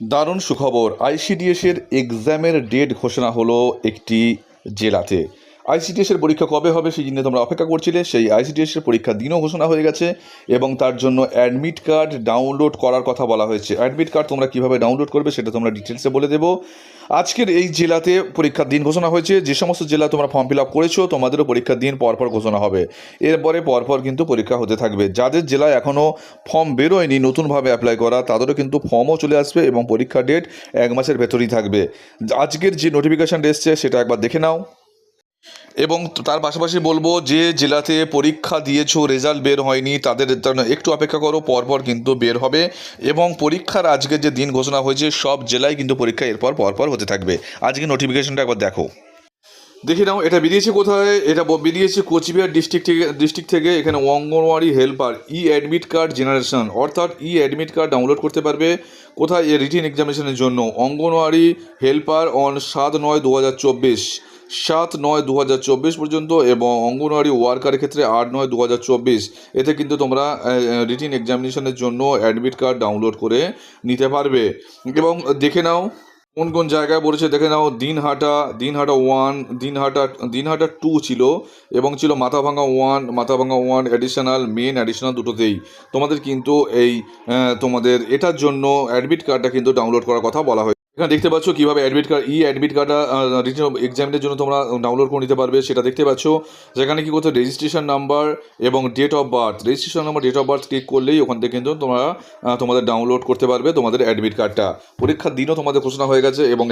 দারুণ সুখবর। আইসিডিএসের এক্সামের ডেট ঘোষণা হলো একটি জেলাতে। আইসিডিএস এর পরীক্ষা কবে হবে সেই জন্য তোমরা অপেক্ষা করছিলে। সেই আইসিডিএস এর পরীক্ষার দিনও ঘোষণা হয়ে গেছে এবং তার জন্য অ্যাডমিট কার্ড ডাউনলোড করার কথা বলা হয়েছে। অ্যাডমিট কার্ড তোমরা কীভাবে ডাউনলোড করবে সেটা তোমরা ডিটেলসে বলে দেবো। আজকের এই জেলাতে পরীক্ষার দিন ঘোষণা হয়েছে। যে সমস্ত জেলা তোমরা ফর্ম ফিল আপ করেছ, তোমাদেরও পরীক্ষার দিন পরপর ঘোষণা হবে। এরপরে পরপর কিন্তু পরীক্ষা হতে থাকবে। যাদের জেলায় এখনও ফর্ম বেরোয়নি নতুনভাবে অ্যাপ্লাই করা, তাদেরও কিন্তু ফর্মও চলে আসবে এবং পরীক্ষার ডেট এক মাসের ভেতরেই থাকবে। আজকের যে নোটিফিকেশান এসছে সেটা একবার দেখে নাও। এবং তার পাশাপাশি বলব, যে জেলাতে পরীক্ষা দিয়েছ রেজাল্ট বের হয়নি, তাদের একটু অপেক্ষা করো, পরপর কিন্তু বের হবে এবং পরীক্ষার আজকের যে দিন ঘোষণা হয়েছে, সব জেলায় কিন্তু পরীক্ষা এরপর পরপর হতে থাকবে। আজকে নোটিফিকেশনটা একবার দেখো। দেখে নাও, এটা বেরিয়েছে কোথায়? এটা বেরিয়েছে কোচবিহার ডিস্ট্রিক্ট থেকে ডিস্ট্রিক্ট থেকে, এখানে anganwadi helper e admit card generation অর্থাৎ ই অ্যাডমিট কার্ড ডাউনলোড করতে পারবে। কোথায়? এ রিটিন এক্সামিনেশনের জন্য। অঙ্গনওয়াড়ি হেল্পার অন সাত নয় দু হাজার চব্বিশ। সাত নয় দু পর্যন্ত এবং অঙ্গনওয়াড়ি ওয়ার্কারের ক্ষেত্রে আট নয় দু এতে কিন্তু তোমরা রিটিন এক্সামিনেশনের জন্য অ্যাডমিট কার্ড ডাউনলোড করে নিতে পারবে। এবং দেখে নাও, কোন কোন জায়গায় বলেছে, দেখে নাও, দিনহাটা দিনহাটা ওয়ান দিনহাটা দিনহাটা টু ছিল এবং ছিল Mathabhanga one Mathabhanga one additional main additional দুটোতেই। তোমাদের কিন্তু এই তোমাদের এটার জন্য অ্যাডমিট কার্ডটা কিন্তু ডাউনলোড করার কথা বলা হয়েছে। এখানে দেখতে পাচ্ছ কীভাবে অ্যাডমিট কার্ড ই অ্যাডমিট কার্ডটা এক্সামের জন্য তোমরা ডাউনলোড করে নিতে পারবে, সেটা দেখতে পাচ্ছ। যেখানে কি করতে রেজিস্ট্রেশন নাম্বার এবং date of birth registration number date of birth click করলেই ওখান থেকে কিন্তু তোমরা তোমাদের ডাউনলোড করতে পারবে তোমাদের অ্যাডমিট কার্ডটা পরীক্ষার দিনও তোমাদের ঘোষণা হয়ে গেছে এবং